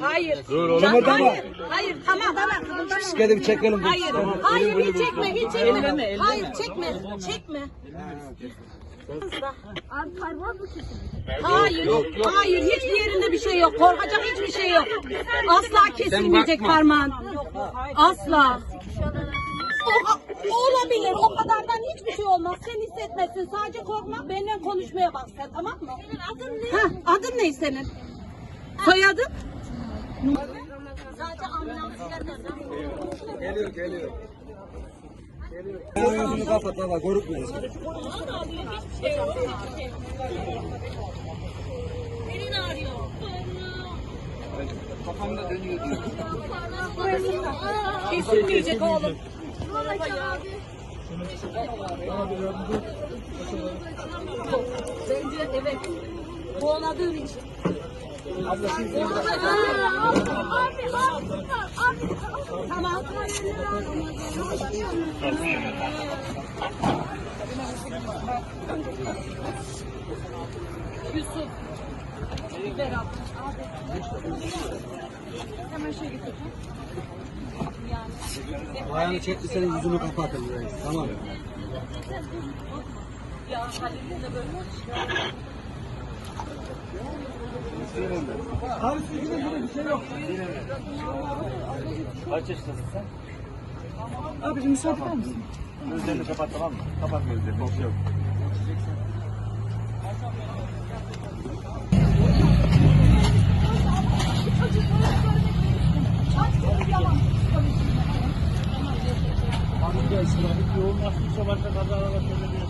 Hayır. Dur oğlum mı? hayır. Hayır tamam tamam. Bisikleti bir çekelim. Hayır. Hayır hiç çekme hiç çekme. Hayır çekme. Çekme. Hayır, hayır hiçbir yerinde bir şey yok. Korkacak hiçbir şey yok. Asla kesilmeyecek parmağın. Asla. O, o olabilir. O kadardan hiçbir şey olmaz. Sen hissetmezsin. Sadece korkma. Benimle konuşmaya bak sen tamam mı? Senin adın ne? Ha, adın ne senin? Soyadın? Sadece ambulans Geliyor geliyor. Sen yüzünü kapat baba korkmayın. Senin ağrıyor. Kafamda dönüyor diyor. Kesilmeyecek oğlum. Bence evet. Boğuladığın için. Tamam. Yusuf. Berat. Hemen şey getir. Ayağını çekti senin yüzünü kapatın. Tamam. Ya Halil'in de böyle Abi sizde burada bir şey yok. Kaç yaşındasın sen? Abicim müsaade eder misin? Gözlerini kapat tamam mı? Kapat gözlerini. Korku şey yok. Yoğun yaptıysa başka kazalara da söyleniyor.